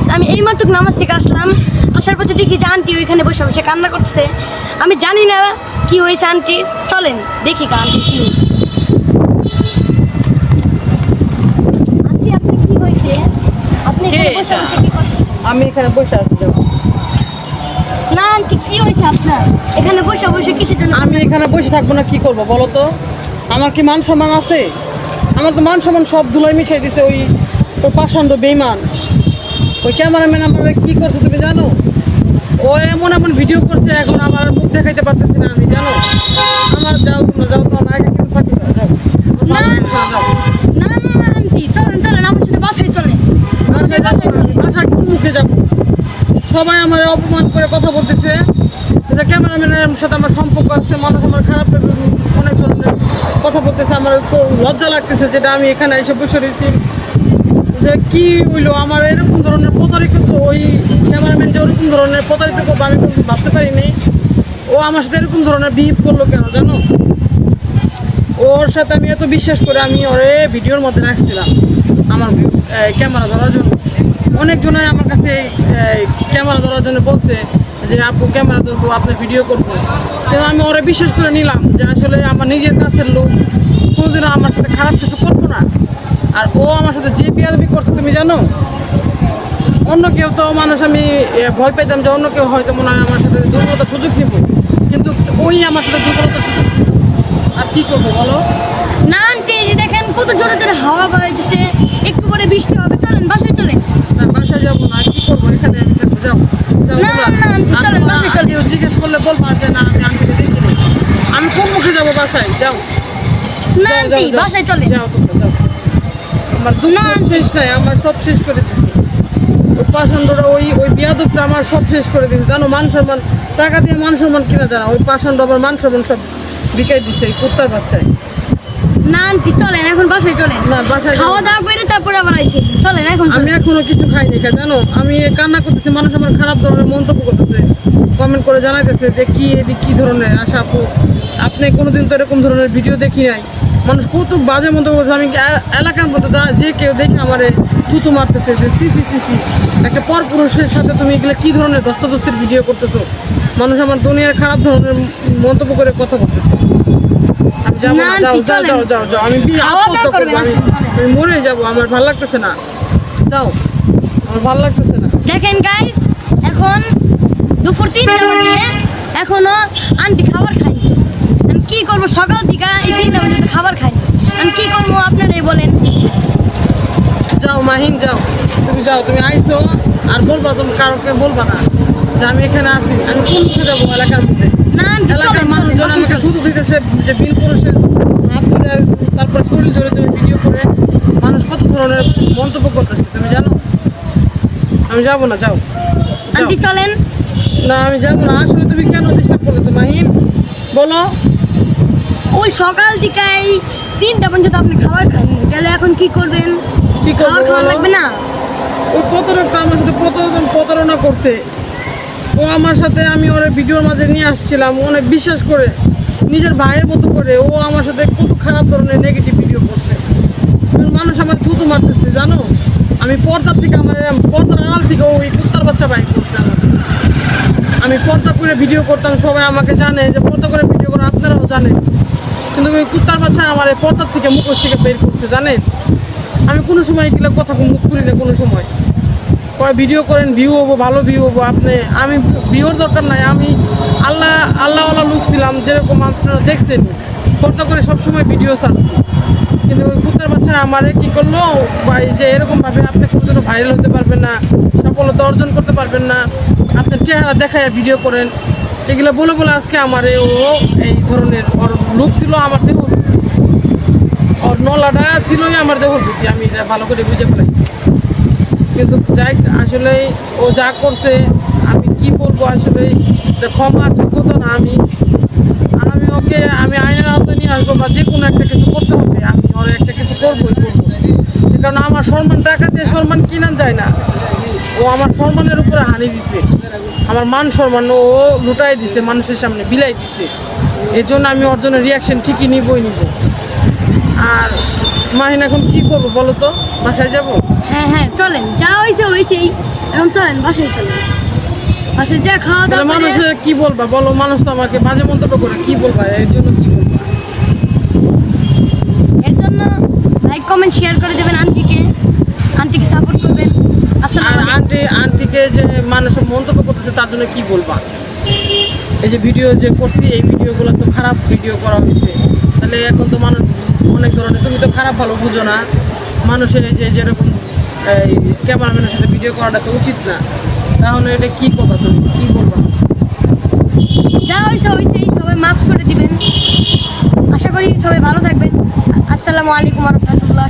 Guys আমি এই মাত্র নামাজ থেকে আসলাম। আসার পথে দেখি যে আন্টি ওইখানে বসে বসে কান্না করতেছে। আমি জানি না কি হয়েছে আন্টি চলেন দেখি কা আন্টি কি হয়েছে। আন্টি আপনি কি হয়েছে? আপনি কে এখানে বসে বসে কি করতেছেন? আমি এখানে বসে আছি না আন্টি কি হয়েছে আপনার? এখানে বসে বসে কিসের জন্য? আমি এখানে বসে থাকব না কি করব বলো তো? আমার কি মান সম্মান আছে? আমার তো মান সম্মান সব ধুলাই মিশাই দিছে ওই ওই পাষাণ্ড বেইমান ওই ক্যামেরাম্যান আমার কি করছে তুমি জানো? ও এমন এমন ভিডিও করছে এখন আমার মুখ দেখাইতে পারতেছি না আমি জানো? আমার যাও তোমরা যাও তো আমার একা কেন থাকি না, যাও। না, না। না আন্টি চলেন চলেন আমার সাথে বাসায় চলেন। বাসায় না, কোন মুখে যাব? সবাই আমার অপমান করে কথা বলতেছে। যে ক্যামেরাম্যানের সাথে আমার সম্পর্ক আছে মানুষ আমার খারাপ অনেক ধরনের কথা বলতেছে আমার তো লজ্জা লাগতেছে যেটা আমি এখানে এসে বসে রয়েছি। যে কি হইল, আমার এরকম ধরনের প্রতারিত তো ওই ক্যামেরাম্যান যে ওরকম ধরনের প্রতারিত করব আমি ভাবতে পারিনি। ও আমার সাথে এরকম ধরনের বিহেভ করল কেন জানো? ওর সাথে আমি এত বিশ্বাস করে আমি ওরে ভিডিওর মধ্যে রাখছিলাম আমার ক্যামেরা ধরার জন্য। অনেকজনাই আমার কাছে ক্যামেরা ধরার জন্য বলছে যে, আপু ক্যামেরা ধরবো, আপনার ভিডিও করব। কিন্তু আমি ওরে বিশ্বাস করে নিলাম যে আসলে আমার নিজের কাছের লোক কোনোদিনও আমার সাথে খারাপ কিছু করব না। আর ও আমার সাথে যে জানো? অন্য কেউ তো মানুষ আমি ভয় পেতাম যে অন্য কেউ হয়তো মনে হয় আমার সাথে দুর্বলতার সুযোগ নিব। কিন্তু ওই আমার সাথে দুর্বলতার সুযোগ। আর কি করব বলো? না আন্টি দেখেন কত জোরে জোরে হাওয়া বাড়াইতেছে। একটু পরে বৃষ্টি হবে চলেন বাসায় চলেন। না বাসায় যাব না কি করব? এখানে আমি থাকব যাও না। না, আন্টি, চলেন, বাসায় চলেন। জিজ্ঞেস করলে বলবা যে না আমি আন্টিকে দেখিনি আমি কোন মুখে যাব বাসায়? যাও। না আন্টি। বাসায় চলেন। যাও তোমরা। যাও আমার দুঃখ শেষ নাই আমার সব শেষ করে দিচ্ছে ওই পাষাণ্ডরা ওই ওই বিয়াদবটা আমার সব শেষ করে দিচ্ছে জানো মান সম্মান টাকা দিয়ে মান সম্মান কিনা জানা। ওই পাষাণ্ড আমার মান সম্মান সব বিকাই দিচ্ছে এই কুত্তার বাচ্চায়। না আন্টি চলেন এখন বাসায় চলেন। না বাসায় খাওয়া দাওয়া করে তারপরে আবার চলেন এখন আমি। এখনও কিছু খাইনি খা জানো? আমি কান্না করতেছি মানুষ আমার খারাপ ধরনের মন্তব্য করতেছে। কমেন্ট করে জানাইতেছে যে কি কি ধরনের আশা আপু। আপনি কোনোদিন তো এরকম ধরনের ভিডিও দেখি নাই। মানুষ কত বাজে মন্তব্য করছে আমি এলাকার মধ্যে যা- যে কেউ দেখে আমারে থুতু মারতেছে যে সি সি সি সি। একটা পর পুরুষের সাথে তুমি এগুলো কি ধরনের দস্তাদস্তির ভিডিও করতেছো? মানুষ আমার দুনিয়ার খারাপ ধরনের মন্তব্য করে কথা বলতেছে। আমি যাব না, না যাও যাও যাও যাও যাও আমি বি- খাওয়া দাওয়া আত্মহত্যা করব আমি আমি মরে যাব আমার ভালো লাগতেছে না। যাও আমার ভালো লাগতেছে না। দেখেন গাইস এখন দুপুর তিনটা বাজে। এখনও আন্টি খাবার কি করব? সকাল থেকে এই তিনটা বাজে খাবার খাই। আমি কি করব আপনারাই বলেন? যাও মাহিন যাও। তুমি যাও তুমি আইসো। আর বলবা তুমি কারোকে বলবা না। যে আমি এখানে আছি। আমি কোন মুখে যাব এলাকার মধ্যে? এলাকার মানুষজন আমাকে থুতু দিতেছে যে বিল পুরুষের হাত ধরে তারপর শরীর ধরে তুমি ভিডিও করে। মানুষ কত ধরনের মন্তব্য করতেছে তুমি জানো? আমি যাব না যাও। যাও। আন্টি চলেন। না আমি যাব না। আসলে তুমি কেন ডিস্টার্ব করতেছো মাহিন? বলো। ওই সকাল থেকে এই তিনটা পর্যন্ত আপনি খাবার খাননি। তাহলে এখন কি করবেন? কি খাবার খাওয়া লাগবে না? ওই প্রতারকটা আমার সাথে প্রতারণা প্রতারণা করছে। ও আমার সাথে আমি ওর ভিডিওর মাঝে নিয়ে আসছিলাম। অনেক বিশ্বাস করে নিজের ভাইয়ের মতো করে ও আমার সাথে কত খারাপ ধরনের নেগেটিভ ভিডিও করছে। মানুষ আমার থুতু মারতেছে জানো? আমি পর্দার থেকে আমার পর্দার আড়াল থেকে ওই কুত্তার বাচ্চা বাইক করছে আমি পর্দা করে ভিডিও করতাম সবাই আমাকে জানে যে পর্দা করে ভিডিও করে আপনারাও জানেন। কিন্তু ওই কুত্তার বাচ্চা আমার পর্দার থেকে মুখোশ থেকে বের করছে, জানেন? আমি কোনো সময় এগুলো কথা মুখ করি না কোনো সময়। কয় ভিডিও করেন ভিউ হব, ভালো ভিউ হব, আপনি আমি ভিউর দরকার নাই, আমি আল্লাহ আল্লাহওয়ালা লুক ছিলাম, যেরকম আপনারা দেখছেন, পর্দা করে সবসময় ভিডিও ছাড়ছি। কিন্তু ওই কুত্তার বাচ্চা আমারে কি করল? ভাই, যে এরকমভাবে আপনি কোনোদিনও ভাইরাল হতে পারবেন না, সফলতা অর্জন করতে পারবেন না, আপনার চেহারা দেখায় ভিডিও করেন। এগুলো বলে বলে আজকে আমারে ও এই ধরনের লুক ছিল, আমার দেহ ওর নলাটা ছিলই আমার দেহ প্রতি আমি এটা ভালো করে বুঝে ফেলাইছি কিন্তু যাই আসলে ও যা করছে, আমি কি বলব আসলে ক্ষমার যোগ্যতা না আমি। আমি ওকে, আমি আইনের আওতায় নিয়ে আসব বা যে কোনো একটা কিছু করতে হবে, আমি ওর একটা কিছু করবোই করব কারণ আমার সম্মান, টাকা দিয়ে সম্মান কিনা যায় না। আমার সম্মানের উপরে হানি দিছে। আমার মান সম্মান ও লুটাই দিছে মানুষের সামনে বিলাই দিছে। এর জন্য আমি ওর জন্য রিয়াকশন ঠিকই নিবই নিব। আর মাহিন এখন কি করব বলো তো? বাসায় যাব? হ্যাঁ হ্যাঁ চলেন। যা হয়েছে হয়েছেই এখন চলেন বাসায় চলেন। বাসায় যা খাওয়া দাওয়া মানুষের কি বলবা? বলো মানুষ তো আমাকে বাজে মন্তব্য করে কি বলবা? এর জন্য কি বলবা? এর জন্য লাইক কমেন্ট শেয়ার করে দেবেন আন্টিকে। আর আন্টি, আন্টিকে যে মানুষ মন্তব্য করতেছে, তার জন্য কি বলবা? এই যে ভিডিও যে করছি, এই ভিডিওগুলো তো খারাপ ভিডিও করা হয়েছে। তাহলে এখন তো মানুষ অনেক ধরনের তুমি তো খারাপ ভালো বুঝো না। মানুষের যে যেরকম, এই ক্যামেরাম্যানের সাথে ভিডিও করাটা তো উচিত না। তাহলে এটা কি করবা তুমি? কি বলবা? যা হয়েছে হয়েছেই সবাই মাফ করে দিবেন। আশা করি সবাই ভালো থাকবেন। আসসালামু আলাইকুম রহমতুল্লাহ